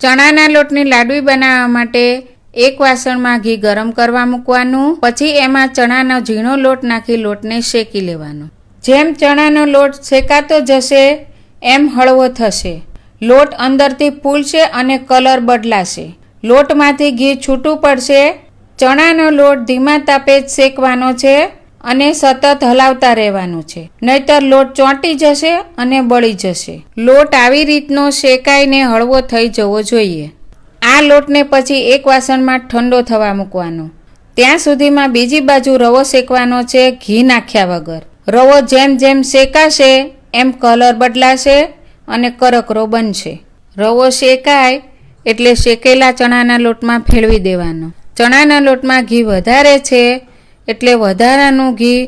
ચણાના લોટની લાડવી બનાવવા માટે એક વાસણમાં ઘી ગરમ કરવા મૂકવાનું, પછી એમાં ચણાનો ઝીણો લોટ નાખી લોટને શેકી લેવાનો. જેમ ચણાનો લોટ શેકાતો જશે, એમ હળવો થશે. લોટ અંદરથી ફૂલશે અને કલર બદલાશે. લોટમાંથી ઘી છૂટું પડશે. ચણાનો લોટ ધીમા તાપે જ શેકવાનો છે. અને સતત હલાવતા રહેવાનું છે. નહીતર લોટ ચોંટી જશે અને બળી જશે. લોટ આવી રીતનો શેકાઈને હળવો થઈ જવો જોઈએ. આ લોટને પછી એક વાસણમાં ઠંડો થવા મૂકવાનો. ત્યાં સુધીમાં બીજી બાજુ રવો શેકવાનો છે ઘી નાખ્યા વગર. રવો જેમ જેમ શેકાશે, એમ કલર બદલાશે અને કરકરો બનશે. રવો શેકાય એટલે શેકેલા ચણાના લોટમાં ફેરવી દેવાનો. ચણાના લોટમાં ઘી વધારે છે એટલે વધારાનું ઘી,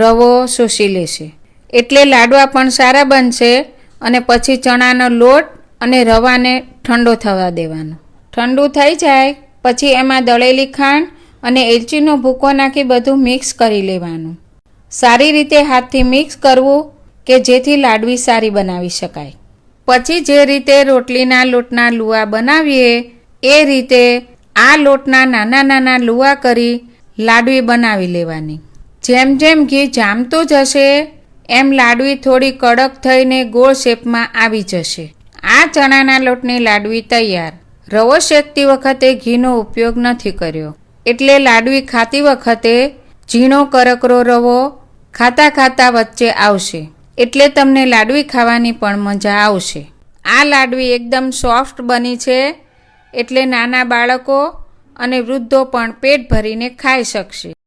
રવો શોષી લેશે. એટલે લાડવા પણ સારા બનશે અને પછી ચણાનો લોટ અને રવાને ઠંડો થવા દેવાનો. ઠંડુ થઈ જાય, પછી એમાં દળેલી ખાંડ અને એલચીનો ભૂકો નાખી બધું મિક્સ કરી લેવાનું. સારી રીતે હાથથી મિક્સ કરવું કે જેથી લાડવી સારી બનાવી શકાય. પછી જે રીતે રોટલીના લોટના લુવા બનાવીએ, એ રીતે આ લોટના નાના નાના લુવા કરી લાડવી બનાવી લેવાની. જેમ જેમ ઘી જામતું જશે, એમ લાડવી થોડી કડક થઈને ગોળ શેપમાં આવી જશે. આ ચણાના લોટની લાડવી તૈયાર. રવો શેકતી વખતે ઘીનો ઉપયોગ નથી કર્યો. એટલે લાડવી ખાતી વખતે ઝીણો કરકરો રવો ખાતા ખાતા વચ્ચે આવશે. એટલે તમને લાડવી ખાવાની પણ મજા આવશે. આ લાડવી એકદમ સોફ્ટ બની છે. એટલે નાના બાળકો અને વૃદ્ધો પણ પેટ ભરીને ખાઈ શકશે.